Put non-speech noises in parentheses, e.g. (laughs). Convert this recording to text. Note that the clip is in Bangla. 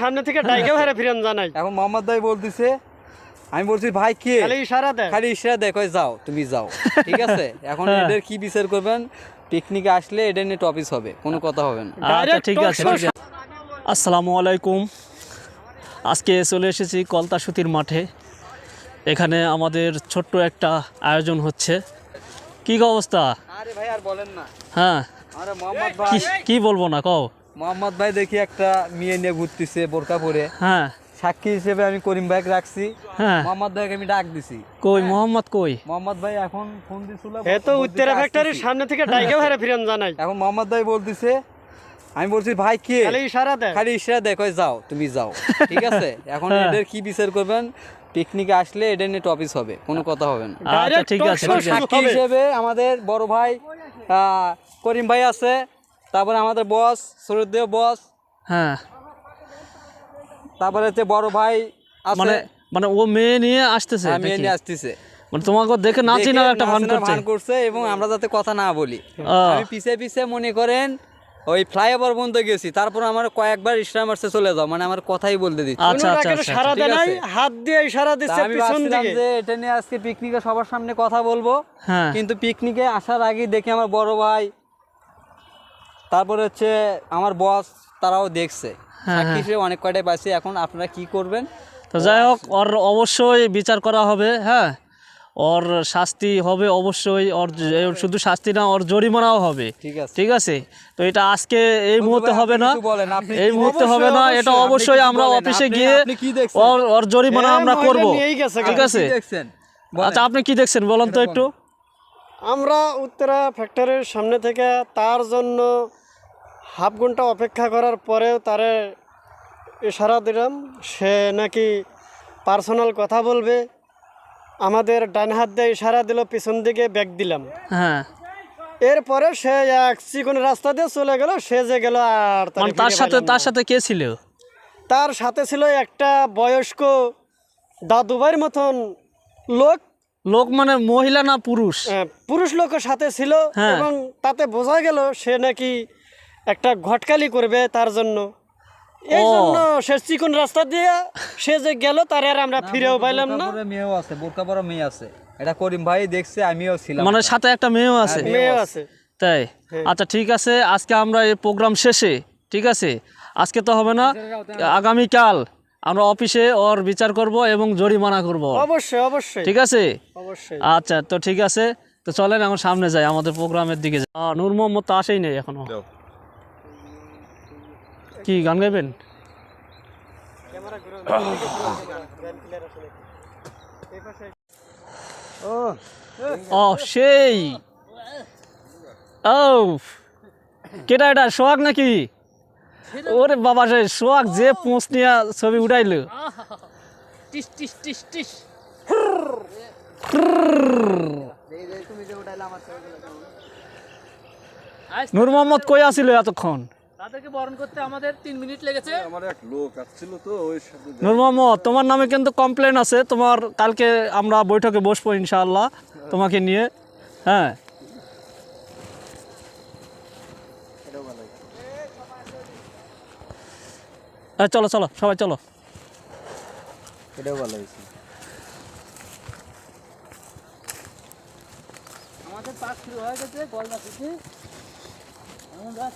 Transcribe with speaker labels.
Speaker 1: সামনে থেকে ডাইকে ভাড়া ফিরেন জানাই।
Speaker 2: এখন মোহাম্মদ ভাই বলতেছে আমি বলছি ভাই কে?
Speaker 1: খালি ইশারা দেয়।
Speaker 2: খালি ইশারা যাও তুমি যাও। ঠিক আছে? (laughs) এখন
Speaker 3: হ্যাঁ।
Speaker 2: এদের কি বিচার করবেন? পিকনিকে আসলে এটা নিয়ে টপিস হবে কোনো কথা হবে না।
Speaker 3: আচ্ছা ঠিক আছে
Speaker 1: show
Speaker 3: ঠিক আছে। আসসালামু আলাইকুম। আজকে চলে এসেছি কলতা সুতির মাঠে। এখানে আমাদের ছোট্ট একটা আয়োজন হচ্ছে। কি অবস্থা?
Speaker 2: আরে ভাই আর বলেন না।
Speaker 3: হ্যাঁ।
Speaker 2: আরে মোহাম্মদ
Speaker 3: কি
Speaker 2: ভাই
Speaker 3: কি বলব না কও?
Speaker 2: মোহাম্মদ ভাই দেখি একটা মেয়ে নিয়ে ঘুরতেছে বোরকা পরে।
Speaker 3: হ্যাঁ।
Speaker 2: সাক্ষী হিসেবে আমি করিম ভাইকে রাখছি।
Speaker 3: হ্যাঁ।
Speaker 2: মোহাম্মদ ভাইকে আমি ডাক দিছি।
Speaker 3: কই মোহাম্মদ কই?
Speaker 2: মোহাম্মদ ভাই এখন ফোন দিছিল
Speaker 1: এ তো উত্তরা ফ্যাক্টরির সামনে থেকে ডাইকে ভাড়া ফিরেন জানাই।
Speaker 2: এখন মোহাম্মদ ভাই বলতেছে আমি বলছি ভাই কে?
Speaker 1: খালি ইশারা দেয়
Speaker 2: খালি ইশারা দেখো যাও তুমি যাও। ঠিক আছে? (laughs) এখন
Speaker 3: হ্যাঁ।
Speaker 2: এদের কি বিচার করবেন? পিকনিকে আসলে এটা নিয়ে টপিস হবে কোনো কথা হবে না।
Speaker 3: আচ্ছা ঠিক আছে
Speaker 2: সাক্ষী হিসেবে আমাদের বড় ভাই আহ, করিম ভাই আছে। তারপরে আমাদের বস সরুদ্দেব বস
Speaker 3: হ্যাঁ।
Speaker 2: তারপরে হচ্ছে বড় ভাই
Speaker 3: মানে মানে ও মেয়ে নিয়ে আসতেছে
Speaker 2: আমি
Speaker 3: নাকি?
Speaker 2: নিয়ে আসতেছে।
Speaker 3: মানে তোমাকে দেখে নাচি না একটা ভান করছে।
Speaker 2: ভান করছে এবং আমরা যাতে কথা না বলি। আমি পিছে পিছে মনে করেন ওই ফ্লাইওভার বন্ধ গেছি তারপর আমার কয়েকবার মারছে চলে যাও মানে আমার কথাই বলতে দিচ্ছে।
Speaker 3: আচ্ছা আচ্ছা আচ্ছা
Speaker 1: সারা দেয় নাই হাত দিয়ে ইশারা দিচ্ছে পিছন দিকে।
Speaker 2: যে এটা নিয়ে আজকে পিকনিকে সবার সামনে কথা বলব।
Speaker 3: হ্যাঁ।
Speaker 2: কিন্তু পিকনিকে আসার আগে দেখি আমার বড় ভাই তারপরে হচ্ছে আমার বস তারাও দেখছে।
Speaker 3: হ্যাঁ,
Speaker 2: সাক্ষী হিসেবে অনেক কয়টাই পাইছি এখন আপনারা কি করবেন?
Speaker 3: তো যাই হোক ওর অবশ্যই বিচার করা হবে হ্যাঁ। ওর শাস্তি হবে অবশ্যই ওর শুধু শাস্তি না ওর জরিমানাও হবে।
Speaker 2: ঠিক আছে।
Speaker 3: ঠিক আছে? তো এটা আজকে এই মুহূর্তে হবে না। এই মুহূর্তে হবে না এটা
Speaker 2: অবশ্যই,
Speaker 3: আমরা অফিসে গিয়ে? ওর ওর জরিমানা
Speaker 1: হ্যাঁ,
Speaker 3: আমরা করব। ঠিক আছে। আচ্ছা আপনি কি দেখছেন? বলেন তো একটু।
Speaker 1: আমরা উত্তরা ফ্যাক্টরির সামনে থেকে তার জন্য হাফ ঘণ্টা অপেক্ষা করার পরেও তারে ইশারা দিলাম। সে নাকি পার্সোনাল কথা বলবে। আমাদের ডান হাত দিয়ে ইশারা দিল পিছন দিকে ব্যাগ দিলাম।
Speaker 3: হ্যাঁ।
Speaker 1: এরপরে সে এক চিকন রাস্তা দিয়ে চলে গেল সে যে গেল আর
Speaker 3: মানে তার সাথে তার সাথে কে ছিল?
Speaker 1: তার সাথে ছিল একটা বয়স্ক দাদুভাইয়ের মতন লোক
Speaker 3: লোক মানে মহিলা না পুরুষ?
Speaker 1: পুরুষ লোকের সাথে ছিল
Speaker 3: হ্যাঁ।
Speaker 1: এবং তাতে বোঝা গেল সে নাকি একটা ঘটকালি করবে তার জন্য। এই জন্য সে চিকন রাস্তা দিয়ে সে যে গেল তার আর আমরা ফিরেও পাইলাম না।
Speaker 2: মেয়েও আছে বোরকা পরা মেয়ে আছে। এটা করিম ভাই দেখছে আমিও ছিলাম।
Speaker 3: মানে সাথে একটা মেয়েও আছে?
Speaker 2: হ্যাঁ,
Speaker 1: মেয়েও আছে।
Speaker 3: তাই? আচ্ছা ঠিক আছে আজকে আমরা এই প্রোগ্রাম শেষে ঠিক আছে? আজকে তো হবে না। আগামীকাল। আমরা অফিসে ওর বিচার করব এবং জরিমানা করব।
Speaker 1: অবশ্যই অবশ্যই।
Speaker 3: ঠিক আছে?
Speaker 1: অবশ্যই।
Speaker 3: আচ্ছা তো ঠিক আছে। তো চলেন এখন সামনে যাই আমাদের প্রোগ্রামের দিকে যাই। নূর মোহাম্মদ তো আসেই নেই এখনও। কি গান গাইবেন? ও সেই। ও কেটা এটা সোহাগ নাকি? ওরে বাবা সে সোহাগ যে পোঁচ নিয়ে ছবি উঠাইলো
Speaker 4: টিস টিস টিস টিস।
Speaker 3: নূর মোহাম্মদ কই আসিল এতক্ষণ?
Speaker 4: তাদেরকে বরণ করতে আমাদের তিন মিনিট লেগেছে।
Speaker 3: নূর মোহাম্মদ তোমার নামে কিন্তু কমপ্লেন আছে। তোমার কালকে আমরা বৈঠকে বসবো ইনশাআল্লাহ তোমাকে নিয়ে। হ্যাঁ। চলো চলো সবাই চলো।
Speaker 2: এটাও ভালো হয়েছে।
Speaker 4: আমাদের পাশ শুরু হয়ে গেছে গলদা থেকে আমরা